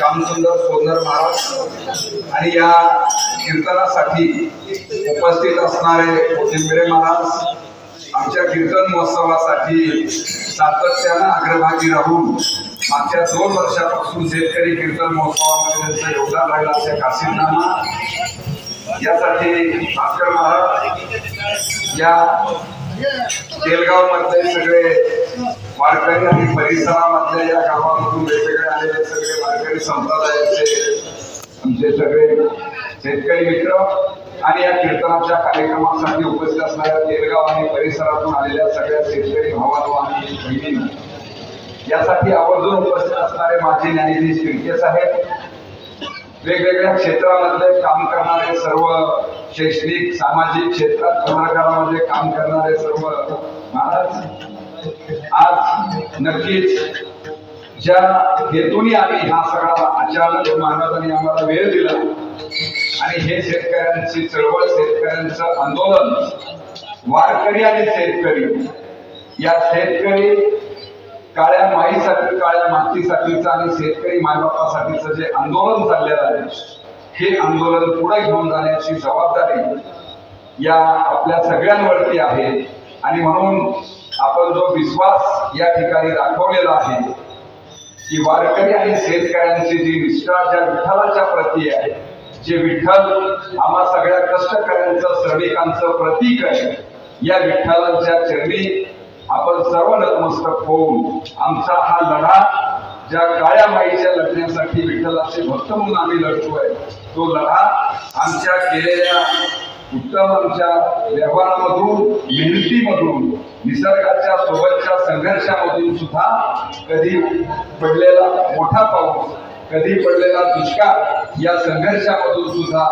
श्यामसुंदर सोनर महाराज आणि या कीर्तनासाठी उपस्थित असणारे कोथिंबिरे महाराज आमच्या कीर्तन महोत्सवासाठी सातत्यानं अग्रभागी राहून मागच्या दोन वर्षापासून शेतकरी कीर्तन महोत्सवामध्ये त्यांचं योगदान राहिलं असे काशीनामा यासाठी भास्कर महाराज या तेलगाव मधले सगळे वारकरी आणि परिसरामधल्या या गावामधून वेगवेगळे आलेले सगळे वारकरी संप्रदायाचे आमचे सगळे शेतकरी मित्र आणि या कीर्तनाच्या कार्यक्रमासाठी उपस्थित असणाऱ्या तेलगाव आणि परिसरातून आलेल्या सगळ्या शेतकरी भावांनो आणि बहिणी यासाठी आवर्जून उपस्थित असणारे माजी न्यायाधीश फिरके साहेब वेगवेगळ्या क्षेत्रामधले काम करणारे सर्व शैक्षणिक सामाजिक क्षेत्रात पुढाकारामध्ये काम करणारे सर्व महाराज आज नक्कीच ज्या हेतूने आम्ही हा सगळा अचानक महाराजांनी आम्हाला वेळ दिला आणि हे शेतकऱ्यांची चळवळ शेतकऱ्यांचं आंदोलन वारकरी आणि शेतकरी या शेतकरी काळ्या माईसाठी काळ्या मातीसाठीचं आणि शेतकरी मायबापासाठीचं जे आंदोलन चाललेलं आहे हे आंदोलन पुढे घेऊन जाण्याची जबाबदारी या आपल्या सगळ्यांवरती आहे. आणि म्हणून आपण जो विश्वास या ठिकाणी दाखवलेला आहे की वारकरी आणि शेतकऱ्यांची जी निष्ठा ज्या विठ्ठलाच्या प्रती आहे जे विठ्ठल आम्हा सगळ्या कष्टकऱ्यांचं श्रमिकांचं प्रतीक आहे या विठ्ठलांच्या चरणी आपण सर्व नतमस्तक होऊन आमचा हा लढा ज्या काळ्या माईच्या लढण्यासाठी विठ्ठलाचे भक्त म्हणून आम्ही लढतोय तो लढा आमच्या केलेल्या उत्तम आमच्या व्यवहारामधून मेहनतीमधून निसर्गाच्या सोबतच्या संघर्षामधून सुद्धा कधी पडलेला मोठा पाऊस कधी पडलेला दुष्काळ या संघर्षामधून सुद्धा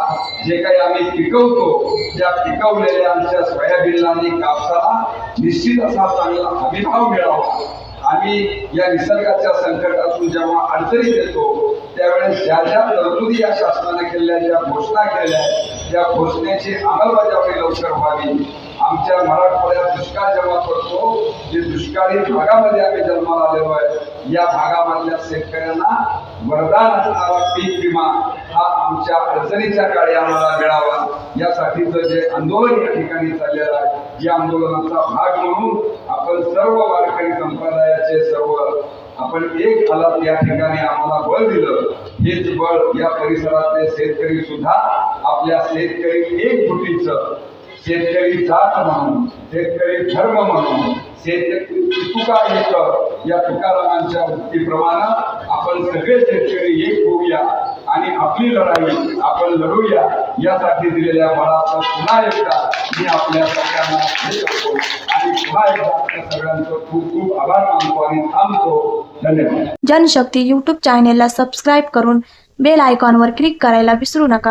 जे काही आम्ही पिकवतो त्या पिकवलेल्या आमच्या सोयाबीनला आणि कापसाला निश्चित असा चांगला हमीभाव मिळावा. आम्ही या निसर्गाच्या संकटातून जेव्हा अडचणीत येतो त्यावेळेस ज्या ज्या तरतुदी या शासनाने केलेल्या ज्या घोषणा केल्या त्या घोषणेची अंमलबजावणी लवकर व्हावी. दुष्काळ जेव्हा पडतो जे दुष्काळी भागामध्ये आम्ही जन्माला आलेलो आहे या भागामधल्या शेतकऱ्यांना वरदान असणारा पीक विमा हा आमच्या अडचणीच्या काळी आम्हाला मिळावा. यासाठीचं जे आंदोलन या ठिकाणी चाललेलं आहे या आंदोलनाचा भाग म्हणून आपण सर्व वारकरी संप्रदायाचे सर्व आपण एक आलात या ठिकाणी आम्हाला बळ दिलं. हेच बळ या परिसरातले शेतकरी सुद्धा आपल्या शेतकरी एक फुटीचं शेतकरी जात म्हणून शेतकरी धर्म म्हणून शेतकरी तुका एक या तुकारामांच्या वृत्तीप्रमाणे आपण सगळे शेतकरी एक होऊया आणि आपली लढाई आपण लढूया यासाठी दिलेल्या बळाचा पुन्हा एकदा मी आपल्या सगळ्यांना करतो आणि पुन्हा एकदा आपल्या सगळ्यांचं खूप खूप आभार मानतो आणि थांबतो. धन्यवाद. जनशक्ती यूट्यूब चॅनेलला सबस्क्राईब करून बेल आयकॉनवर क्लिक करायला विसरू नका.